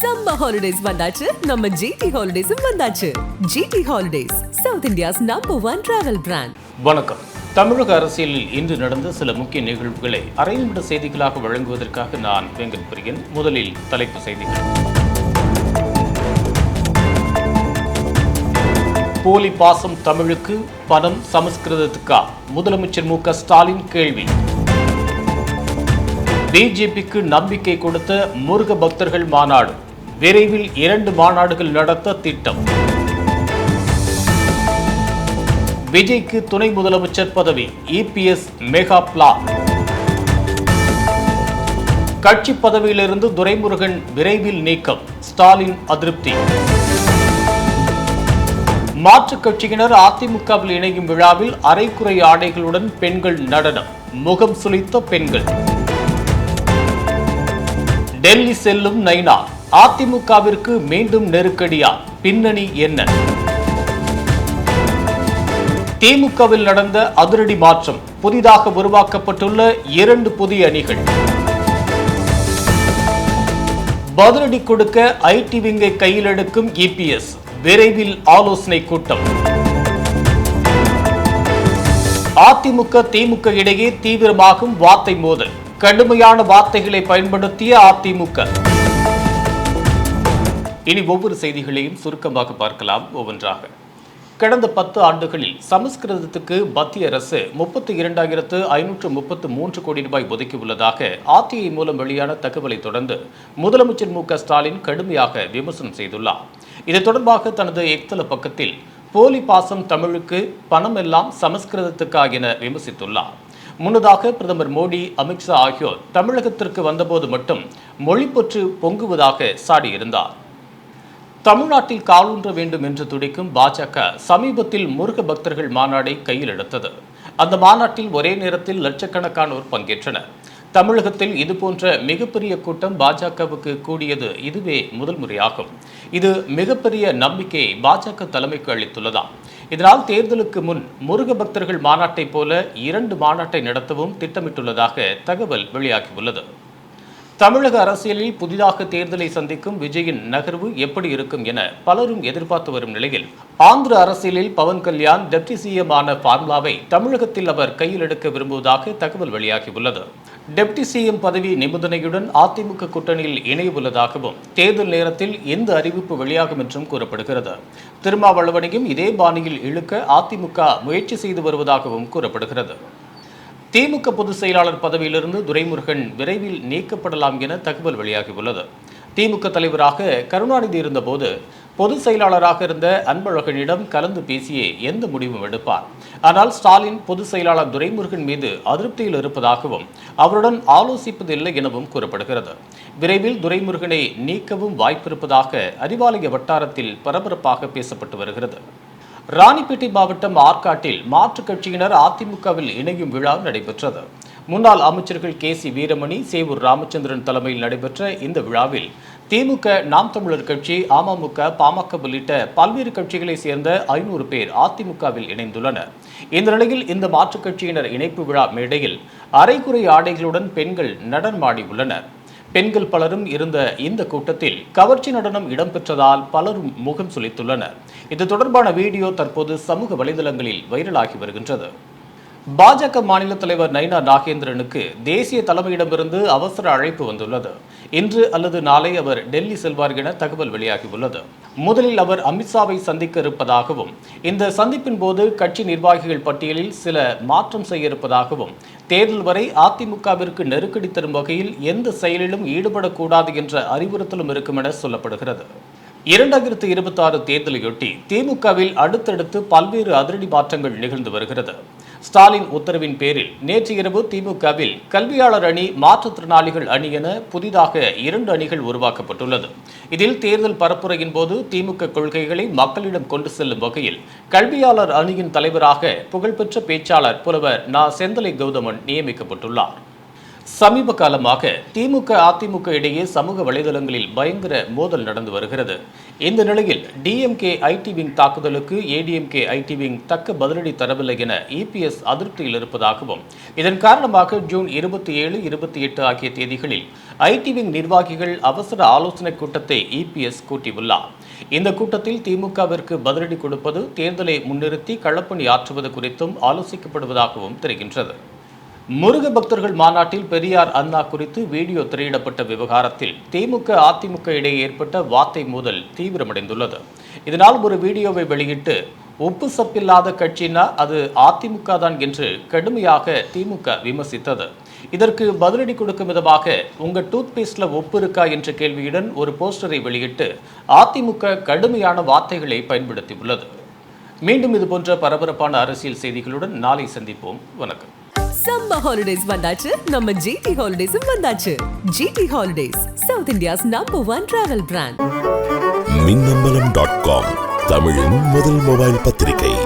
Summer holidays வந்தாச்சு. நம்ம GT ஹாலிடேஸும் வந்தாச்சு. GT holidays South India's number one travel brand வணக்கம். தமிழக அரசியலில் இன்று நடந்த சில முக்கிய நிகழ்வுகளை அரை நிமிட செய்திகளாக வழங்குவதற்காக நான் வெங்கட் பிரியன் முதலில் தலைப்பு செய்திகள். போலி பாசம் தமிழுக்கு பணம் சமஸ்கிருதத்துக்கா? முதலமைச்சர் மு க ஸ்டாலின் கேள்வி. பிஜேபிக்கு நம்பிக்கை கொடுத்த முருக பக்தர்கள் மாநாடு. விரைவில் இரண்டு மாநாடுகள் நடத்த திட்டம். விஜய்க்கு துணை முதலமைச்சர் பதவி இபிஎஸ் மெகா பிளான். கட்சி பதவியிலிருந்து துரைமுருகன் விரைவில் நீக்கம் ஸ்டாலின் அதிருப்தி. மாற்றுக் கட்சியினர் அதிமுகவில் இணையும் விழாவில் அரைக்குறை ஆடைகளுடன் பெண்கள் நடனம் முகம் சுளித்த பெண்கள். டெல்லி செல்லும் நைனா அதிமுகவிற்கு மீண்டும் நெருக்கடியா? பின்னணி என்ன? திமுகவில் நடந்த அதிரடி மாற்றம் புதிதாக உருவாக்கப்பட்டுள்ள இரண்டு புதிய அணிகள். பதிலடி கொடுக்க ஐடி விங்கை கையில் எடுக்கும் இபிஎஸ் விரைவில் ஆலோசனை கூட்டம். அதிமுக திமுக இடையே தீவிரமாகும் வார்த்தை மோதல். கடுமையான வார்த்தைகளை பயன்படுத்திய அதிமுக. இனி ஒவ்வொரு செய்திகளையும் சுருக்கமாக பார்க்கலாம் ஒவ்வொன்றாக. கடந்த பத்து ஆண்டுகளில் சமஸ்கிருதத்துக்கு மத்திய அரசு முப்பத்தி இரண்டாயிரத்து ஐநூற்று முப்பத்து மூன்று கோடி ரூபாய் ஒதுக்கியுள்ளதாக ஆர்டிஐ மூலம் வெளியான தகவலை தொடர்ந்து முதலமைச்சர் மு க ஸ்டாலின் கடுமையாக விமர்சனம் செய்துள்ளார். இது தொடர்பாக தனது எக்தல பக்கத்தில் போலி பாசம் தமிழுக்கு பணம் எல்லாம் சமஸ்கிருதத்துக்கா என விமர்சித்துள்ளார். முன்னதாக பிரதமர் மோடி அமித்ஷா ஆகியோர் தமிழகத்திற்கு வந்தபோது மட்டும் மொழிப்பொற்று பொங்குவதாக சாடியிருந்தார். தமிழ்நாட்டில் காலூன்ற வேண்டும் என்று துடிக்கும் பாஜக சமீபத்தில் முருக பக்தர்கள் மாநாடை கையில் எடுத்தது. அந்த மாநாட்டில் ஒரே நேரத்தில் லட்சக்கணக்கானோர் பங்கேற்றனர். தமிழகத்தில் இதுபோன்ற மிகப்பெரிய கூட்டம் பாஜகவுக்கு கூடியது இதுவே முதல் முறையாகும். இது மிகப்பெரிய நம்பிக்கையை பாஜக தலைமைக்கு அளித்துள்ளதாம். இதனால் தேர்தலுக்கு முன் முருக பக்தர்கள் மாநாட்டைப் போல இரண்டு மாநாட்டை நடத்தவும் திட்டமிட்டுள்ளதாக தகவல் வெளியாகியுள்ளது. தமிழக அரசியலில் புதிதாக தேர்தலை சந்திக்கும் விஜயின் நகர்வு எப்படி இருக்கும் என பலரும் எதிர்பார்த்து வரும் நிலையில் ஆந்திர அரசியலில் பவன் கல்யாண் டெப்டி சிஎம் ஆன ஃபார்முலாவை தமிழகத்தில் அவர் கையில் எடுக்க விரும்புவதாக தகவல் வெளியாகியுள்ளது. டெப்டி சிஎம் பதவி நிபந்தனையுடன் அதிமுக கூட்டணியில் இணையவுள்ளதாகவும் தேர்தல் நேரத்தில் இந்த அறிவிப்பு வெளியாகும் என்றும் கூறப்படுகிறது. திருமாவளவனையும் இதே பாணியில் இழுக்க அதிமுக முயற்சி செய்து வருவதாகவும் கூறப்படுகிறது. திமுக பொதுச் செயலாளர் பதவியிலிருந்து துரைமுருகன் விரைவில் நீக்கப்படலாம் என தகவல் வெளியாகியுள்ளது. திமுக தலைவராக கருணாநிதி இருந்தபோது பொதுச் செயலாளராக இருந்த அன்பழகனிடம் கலந்து பேசியே எந்த முடிவும் எடுப்பார். ஆனால் ஸ்டாலின் பொதுச் செயலாளர் துரைமுருகன் மீது அதிருப்தியில் இருப்பதாகவும் அவருடன் ஆலோசிப்பதில்லை எனவும் கூறப்படுகிறது. விரைவில் துரைமுருகனை நீக்கவும் வாய்ப்பிருப்பதாக அறிவாலய வட்டாரத்தில் பரபரப்பாக பேசப்பட்டு வருகிறது. ராணிப்பேட்டை மாவட்டம் ஆற்காட்டில் மாற்றுக் கட்சியினர் அதிமுகவில் இணையும் விழா நடைபெற்றது. முன்னாள் அமைச்சர்கள் கே சி வீரமணி சேவூர் ராமச்சந்திரன் தலைமையில் நடைபெற்ற இந்த விழாவில் திமுக நாம் தமிழர் கட்சி அமமுக பாமக உள்ளிட்ட பல்வேறு கட்சிகளைச் சேர்ந்த ஐநூறு பேர் அதிமுகவில் இணைந்துள்ளனர். இந்த நிலையில் இந்த மாற்றுக் கட்சியினர் இணைப்பு விழா மேடையில் அரைகுறை ஆடைகளுடன் பெண்கள் நடனமாடியுள்ளனர் பெண்கள் பலரும் இருந்த இந்த கூட்டத்தில் கவர்ச்சி நடனம் இடம்பெற்றதால் பலரும் முகம் சுளித்துள்ளனர். இது தொடர்பான வீடியோ தற்போது சமூக வலைதளங்களில் வைரலாகி வருகின்றது. பாஜக மாநில தலைவர் நைனா நாகேந்திரனுக்கு தேசிய தலைமையிடமிருந்து அவசர அழைப்பு வந்துள்ளது. இன்று அல்லது நாளை அவர் டெல்லி செல்வார் என தகவல் வெளியாகியுள்ளது முதலில் அவர் அமித்ஷாவை சந்திக்க இருப்பதாகவும் இந்த சந்திப்பின் போது கட்சி நிர்வாகிகள் பட்டியலில் சில மாற்றம் செய்ய இருப்பதாகவும் தேர்தல் வரை அதிமுகவிற்கு நெருக்கடி தரும் வகையில் எந்த செயலிலும் ஈடுபடக்கூடாது என்ற அறிவுறுத்தலும் இருக்கும் என சொல்லப்படுகிறது. இரண்டாயிரத்து இருபத்தி ஆறு தேர்தலையொட்டி திமுகவில் அடுத்தடுத்து பல்வேறு அதிரடி மாற்றங்கள் நிகழ்ந்து வருகிறது. ஸ்டாலின் உத்தரவின் பேரில் நேற்று இரவு திமுகவில் கல்வியாளர் அணி மாற்றுத்திறனாளிகள் அணி என புதிதாக இரண்டு அணிகள் உருவாக்கப்பட்டுள்ளது. இதில் தேர்தல் பரப்புரையின் போது திமுக கொள்கைகளை மக்களிடம் கொண்டு செல்லும் வகையில் கல்வியாளர் அணியின் தலைவராக புகழ்பெற்ற பேச்சாளர் புலவர் நா. செந்தலை கௌதமன் நியமிக்கப்பட்டுள்ளார். சமீப காலமாக திமுக அதிமுக இடையே சமூக வலைதளங்களில் பயங்கர மோதல் நடந்து வருகிறது. இந்த நிலையில் டிஎம்கே ஐடி விங் தாக்குதலுக்கு ஏடிஎம்கே ஐடி விங் தக்க பதிலடி தரவில்லை என இபிஎஸ் அதிருப்தியில் இருப்பதாகவும் இதன் காரணமாக ஜூன் இருபத்தி ஏழு இருபத்தி எட்டு ஆகிய தேதிகளில் ஐடி விங் நிர்வாகிகள் அவசர ஆலோசனை கூட்டத்தை இபிஎஸ் கூட்டியுள்ளார். இந்த கூட்டத்தில் திமுகவிற்கு பதிலடி கொடுப்பது தேர்தலை முன்னிறுத்தி களப்பணி ஆற்றுவது குறித்தும் ஆலோசிக்கப்படுவதாகவும் தெரிகின்றது. முருக பக்தர்கள் மாநாட்டில் பெரியார் அண்ணா குறித்து வீடியோ திரையிடப்பட்ட விவகாரத்தில் திமுக அதிமுக இடையே ஏற்பட்ட வார்த்தை மோதல் தீவிரமடைந்துள்ளது. இதனால் ஒரு வீடியோவை வெளியிட்டு உப்பு சப்பில்லாத கட்சினா அது அதிமுக தான் என்று கடுமையாக திமுக விமர்சித்தது. இதற்கு பதிலடி கொடுக்கும் விதமாக உங்க டூத் பேஸ்ட்ல உப்பு இருக்கா என்ற கேள்வியுடன் ஒரு போஸ்டரை வெளியிட்டு அதிமுக கடுமையான வார்த்தைகளை பயன்படுத்தியுள்ளது. மீண்டும் இதுபோன்ற பரபரப்பான அரசியல் செய்திகளுடன் நாளை சந்திப்போம். வணக்கம். சம்மர் ஹாலிடேஸ் வந்தாச்சு. நம்ம ஜிடி ஹாலிடேஸும் வந்தாச்சு. GT holidays South India's number one travel brand Minnambalam dot com தமிழின் முதல் மொபைல் பத்திரிகை.